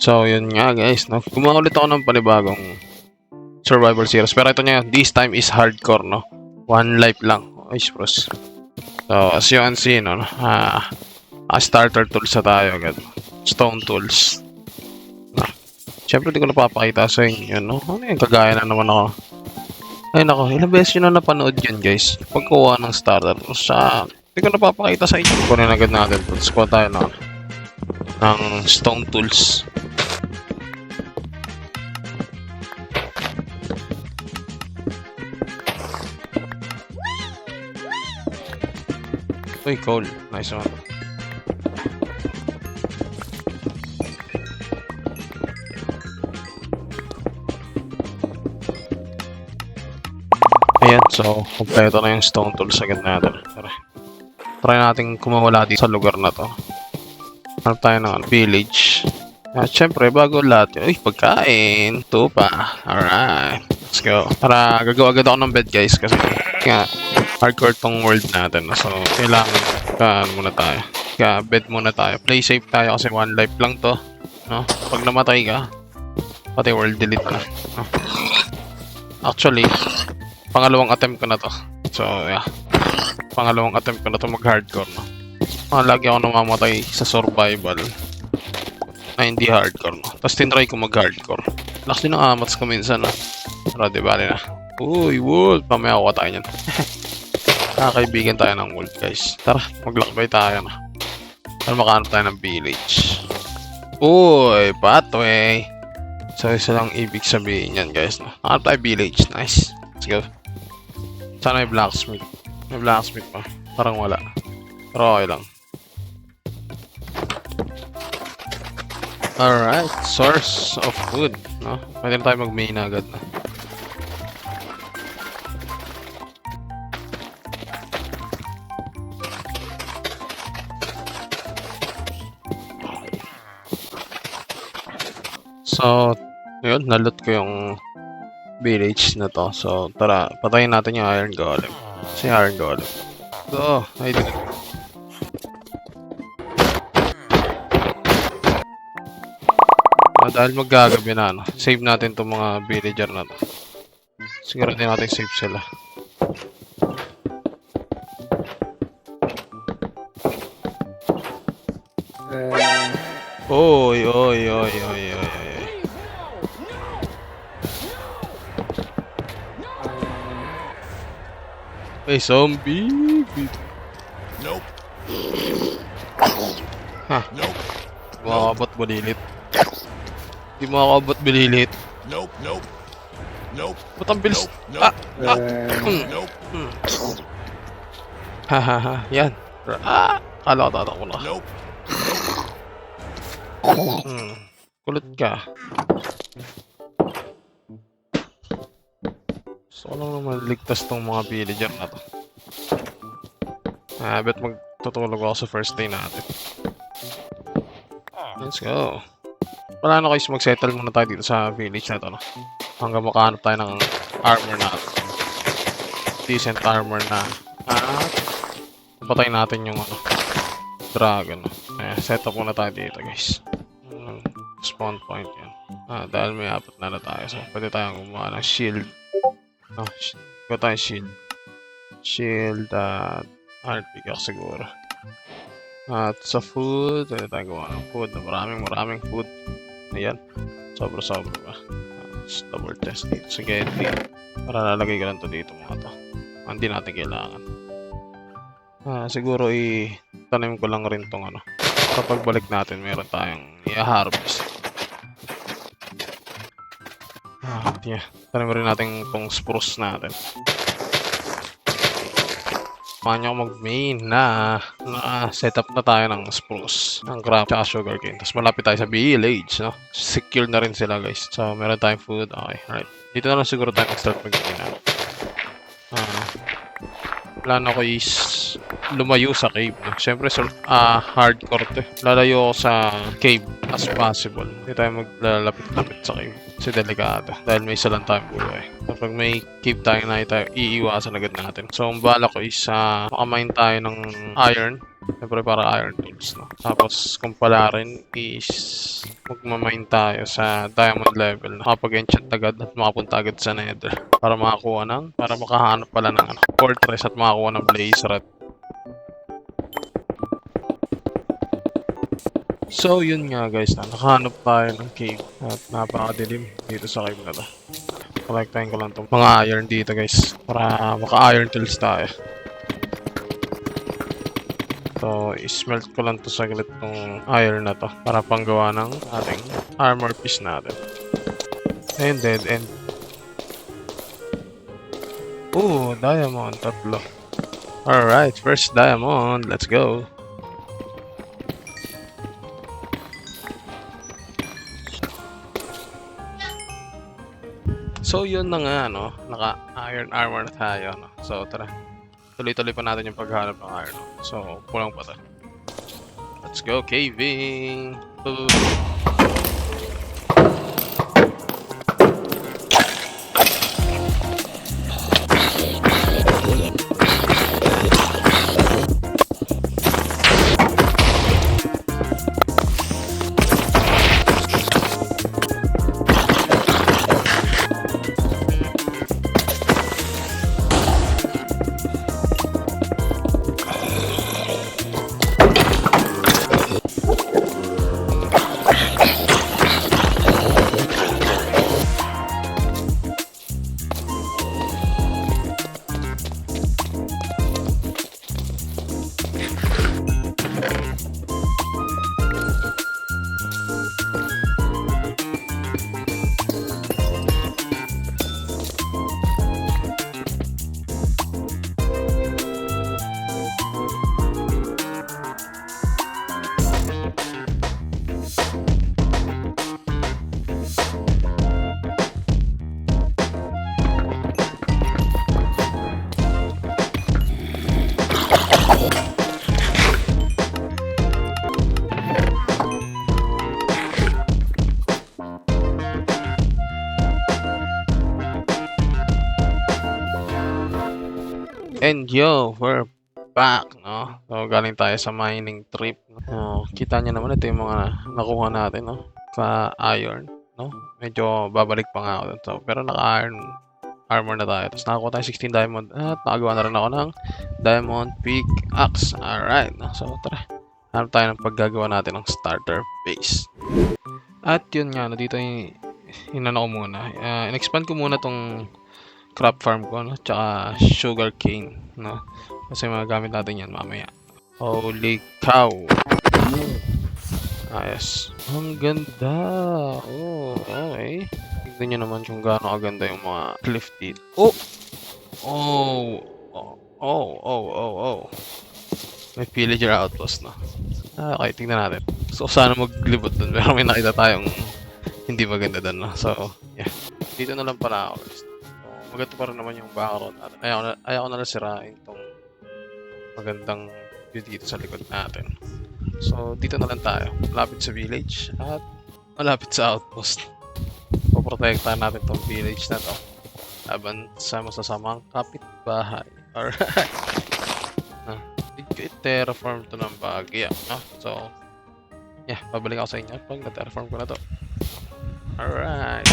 So, yun nga guys, no? Gumawa ulit ako ng panibagong survival series. Pero ito niya, this time is hardcore, no? One life lang. Ay, bros. So, as you can see, no? Ah, ah, starter tools na tayo agad. Stone tools. Ah, Siyempre, di ko napapakita sa inyo, no? Ano yung kagaya na naman ako. Ay, nako. Ilang beses yun na napanood yun, guys. Pagkuha ng starter tools. Sa, di ko napapakita sa inyo. Kunin agad natin tools. Kuha tayo ng, ng stone tools. Uy, Cole. Nice one. Ayan, so, kompleto na yung stone tools agad natin. Tara. Try natin kumawala dito sa lugar na to. Hanap tayo ng ano, village. At syempre, bago lahat, uy, pagkain, tupa. Alright, let's go. Para gagawa agad ako ng bed, guys, kasi nga, hardcore tong world natin. So, kailangan ka muna tayo. Kaya bed muna tayo. Play safe tayo kasi one life lang to. No? Pag namatay ka, pati world delete na. No? Actually, pangalawang attempt ko na to. So, yeah. Pangalawang attempt ko na to mag-hardcore, no? Ah, lagi ako namamatay sa survival. Na hindi hardcore, no? Tapos tinry ko mag-hardcore. Lakas din ang amats ko minsan, no? Pero di bali na. Uy, wolf! Mamaya ako tayo niyan. Nakakaibigan tayo ng wolf, guys. Tara, maglakbay tayo na. Para makahanap tayo ng village. Uy, pathway! So, isa lang ibig sabihin yan, guys. No? Hanap tayo village. Nice. Let's go. Sana may blacksmith. May blacksmith pa. Parang wala. Pero okay lang. Alright, source of food. No? Pwede na tayo mag-main agad na. So, yun, nalot ko yung village na to. So, tara, patayin natin yung Iron Golem. Si Iron Golem. Go! Ay, di- Ah, dahil maggagabi na, no? save natin itong mga villager na to. Siguro din natin save sila. Oy, oy, oy, oy, May zombie! Nope. Ha. Nope. Di mo makakabot bulilit. Di mo makakabot bulilit. Nope. Nope. Nope. Ba't ang bilis? Nope. Ah! Ah! Hmm. Nope. Hahaha, yan. Ah! Kala ko tatakbo na. Nope. Hmm. Kulit ka. Gusto ko lang naman ligtas tong mga villager na to. Ah, bet magtutulog ako sa first day natin. Let's go. Wala na guys, mag-settle muna tayo dito sa village na to. No? Hanggang makahanap tayo ng armor na decent armor na at patayin natin yung ano, dragon. Eh, set up muna tayo dito guys. Mm, Spawn point yan. Ah, dahil may apat na na tayo. So, pwede tayong gumawa ng shield. Sh Gawa tayo shield. Shield at pickaxe siguro. At sa food, pwede tayo gumawa ng food. Maraming maraming food. Ayan. Sobra-sobra ba. Let's double test dito. Sige, dito. Para lalagay ko lang to dito mga to. Hindi natin kailangan. Ah, siguro i-tanim ko lang rin tong ano. Kapag balik natin, meron tayong i-harvest. Yeah. Tanim rin natin tong spruce natin. Niyo ako mag-main na, na set up na tayo ng spruce, ng crop, tsaka sugarcane. Tapos malapit tayo sa village, no? Secure na rin sila, guys. So, meron tayong food. Okay, alright. Dito na lang siguro tayo mag-start mag-main. Ah, plano ko is lumayo sa cave. No? Siyempre, sur- ah, hardcore to. eh. Lalayo ako sa cave as possible. Hindi tayo maglalapit-lapit sa cave. Kasi delikado. Dahil may isa lang tayong buhay. Kapag may cave tayo na tayo, iiwasan agad natin. So, ang bala ko is uh, makamine tayo ng iron Siyempre para iron tools, no? Tapos kung pala rin is magmamain tayo sa diamond level na kapag enchant agad at makapunta agad sa nether para makakuha ng, para makahanap pala ng ano, fortress at makakuha ng blaze rod. So yun nga guys, na nakahanap tayo ng cave at napakadilim dito sa cave na to. Collectahin ko lang to mga iron dito guys para maka iron tools tayo. So, smelt ko lang to saglit tong iron na to para panggawa ng ating armor piece natin. And dead end. Ooh, diamond, tatlo. Alright, first diamond, let's go. So, yun na nga, no? Naka-iron armor na tayo, no? So, tara. Tuloy-tuloy pa natin yung paghanap ng iron. no? So, kulang pa to. Let's go caving! Ooh. Yo, we're back, no? So, galing tayo sa mining trip. No? kita nyo naman ito yung mga nakuha natin, no? Ka-iron, no? Medyo babalik pa nga ako dun. So, pero naka-iron armor na tayo. Tapos nakakuha tayo 16 diamond at nakagawa na rin ako ng diamond pickaxe. Alright, no? So, tara. Hanap tayo ng paggagawa natin ng starter base. At yun nga, no? Dito yung inano ko muna. Uh, in-expand ko muna tong crop farm ko, no? Tsaka sugar cane, no? Kasi magagamit natin yan mamaya. Holy cow! Ayos. Ang ganda! Oh, okay. Tignan nyo naman kung gaano kaganda yung mga cliff dito. Oh! Oh! Oh, oh, oh, oh, oh. May villager outpost, no? Ah, okay, tignan natin. So, sana maglibot dun. Pero may nakita tayong hindi maganda dun, no? So, yeah. Dito na lang pala ako, maganda pa rin naman yung background natin. Ayaw, na, ayaw na lang sirain itong magandang view dito sa likod natin. So, dito na lang tayo. Malapit sa village at malapit sa outpost. Poprotektahan natin tong village na to. Laban sa masasamang kapitbahay. Alright. Ah, i-terraform to ng bagya. Ah, so, yeah, babalik ako sa inyo pag na-terraform ko na to. Alright.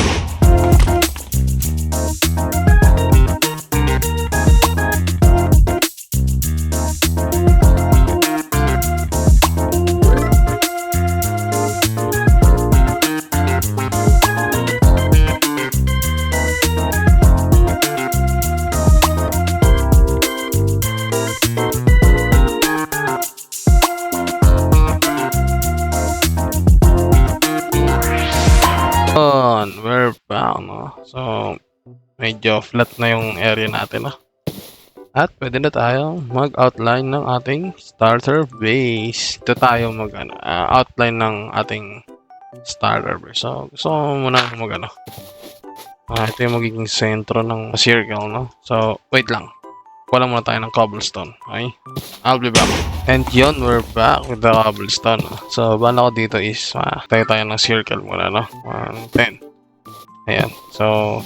Medyo flat na yung area natin, no? At pwede na tayong mag-outline ng ating starter base. Ito tayo mag, ano, ah, ng ating starter base. So, gusto ko muna mag, ano, ah, ito yung magiging sentro ng circle, no? So, wait lang. Wala muna tayo ng cobblestone, okay? I'll be back. And yun, we're back with the cobblestone. no? So, bala ko dito is, ah, tayo tayo ng circle muna, no? 1, 10. Ayan. So,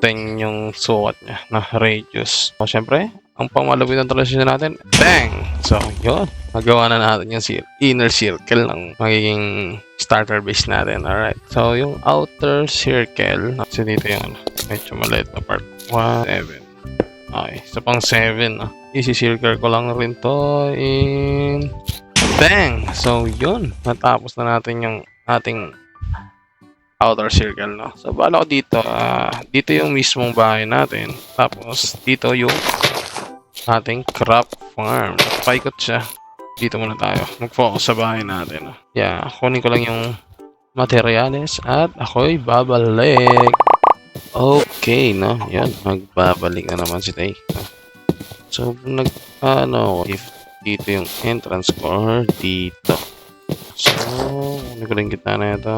10 yung sukat niya na radius. So, syempre, ang pamalapit ng transition natin, bang! So, yun. Magawa na natin yung cir- inner circle ng magiging starter base natin. Alright. So, yung outer circle, kasi dito yung ano, medyo maliit na part. 1, 7. Okay. So, pang 7. No? Isi-circle ko lang rin to in... Bang! So, yun. Natapos na natin yung ating outer circle, no? So, bala ko dito, ah, dito yung mismong bahay natin. Tapos, dito yung ating crop farm. Paikot siya. Dito muna tayo. Mag-focus sa bahay natin. No? Yeah, kunin ko lang yung materials at ako'y babalik. Okay, no? Yan, magbabalik na naman si Tay. So, nag, ano, if dito yung entrance ko or dito. So, ano ko rin gitna na ito.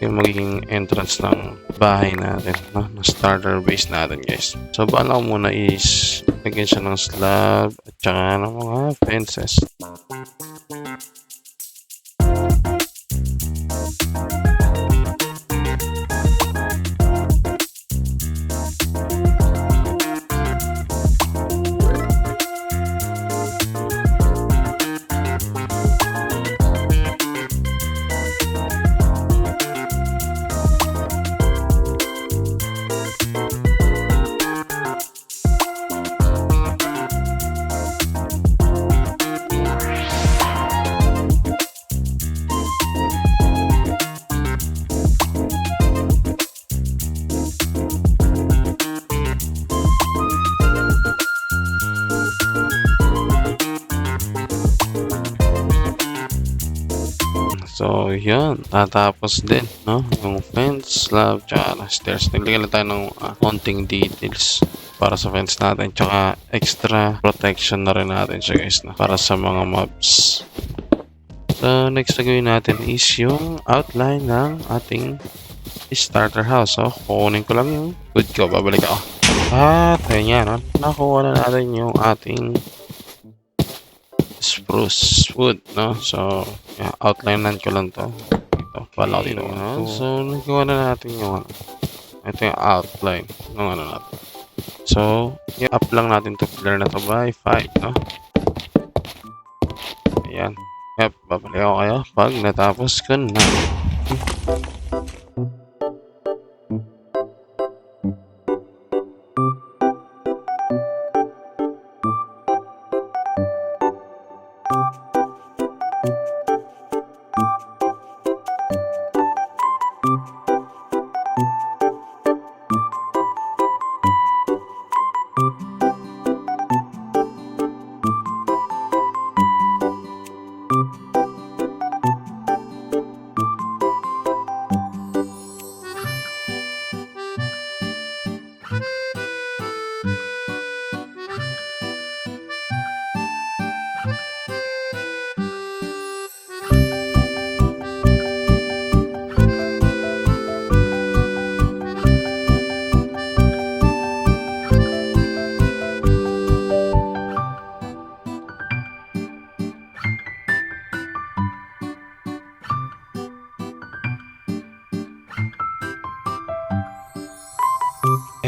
Yung magiging entrance ng bahay natin. No? Ng starter base natin, guys. So, bala ko muna is lagyan siya ng slab at saka ng mga fences. So, yun. Tatapos din, no? Yung fence, slab, tsaka na stairs. Naglagay lang tayo ng ah, konting details para sa fence natin. Tsaka extra protection na rin natin siya, guys, no? Para sa mga mobs. So, next na gawin natin is yung outline ng ating starter house. So, kukunin ko lang yung wood ko. Babalik ako. At, ayun yan, no? Nakuha na natin yung ating spruce wood, no? So, yeah, outlinean ko lang to. Ito, pala ko dito. no? So, nagawa na natin yung ano. Ito yung outline ng ano natin. So, i-up lang natin to pillar na to by 5, no? Ayan. Yep, babalik ako kayo pag natapos ko na.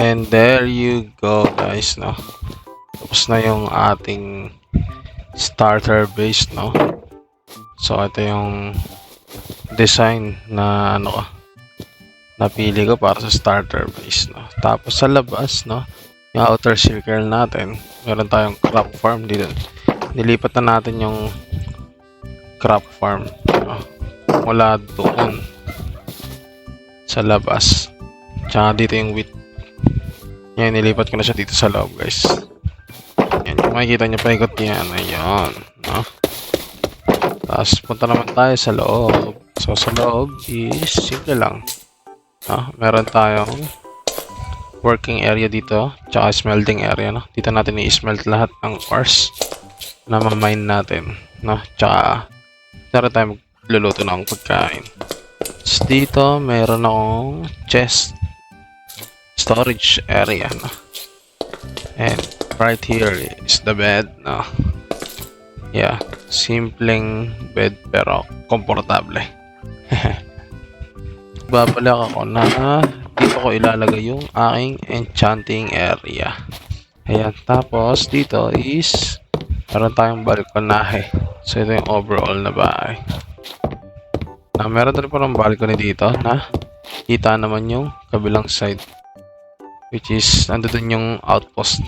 And there you go guys, no? Tapos na yung ating starter base, no? So, ito yung design na ano napili ko para sa starter base, no? Tapos sa labas, no? Yung outer circle natin, meron tayong crop farm dito. Nilipat na natin yung crop farm, no? Mula doon sa labas. Tsaka dito yung wheat yan, nilipat ko na siya dito sa loob, guys. Yan, kung makikita nyo paikot yan, ayun, no? Tapos, punta naman tayo sa loob. So, sa loob is simple lang. No? Meron tayong working area dito, tsaka smelting area, no? Dito natin i-smelt lahat ng ores na mamine natin, no? Tsaka, meron tayong magluluto ng pagkain. Tapos dito, meron akong chest storage area no? and right here is the bed no? yeah simpleng bed pero komportable babalik ako na dito ko ilalagay yung aking enchanting area ayan tapos dito is Meron tayong balkonahe. So, ito yung overall na bahay. Na, meron rin parang balcony dito na kita naman yung kabilang side. Which is, nandun yung outpost.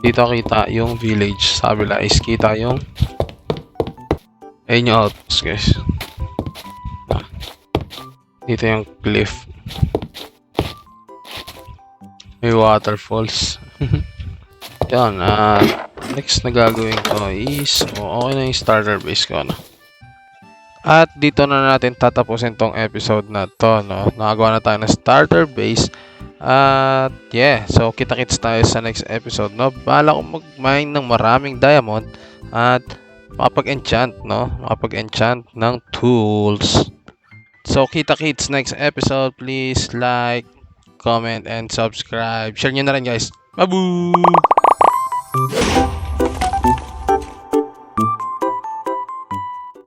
Dito kita yung village. Sa kabila is kita yung ayun yung outpost guys. Ah. Dito yung cliff. May waterfalls. Yan, ah next na gagawin ko is, oh, okay na yung starter base ko, no? At dito na natin tatapusin tong episode na to, no? Nakagawa na tayo ng starter base. At, yeah. So, kita-kits tayo sa next episode, no? Bala ko mag-mine ng maraming diamond at makapag-enchant, no? Makapag-enchant ng tools. So, kita-kits next episode. Please like, comment, and subscribe. Share nyo na rin, guys. Babu!